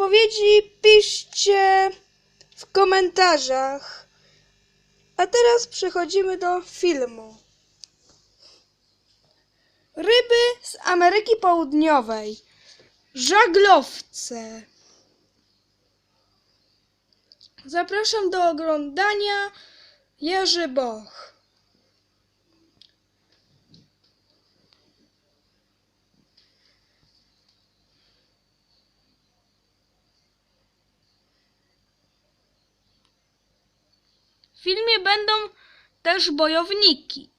odpowiedzi piszcie w komentarzach. A teraz przechodzimy do filmu. Ryby z Ameryki Południowej. Żaglowce. Zapraszam do oglądania Jerzy Boch. Filmie będą też bojowniki.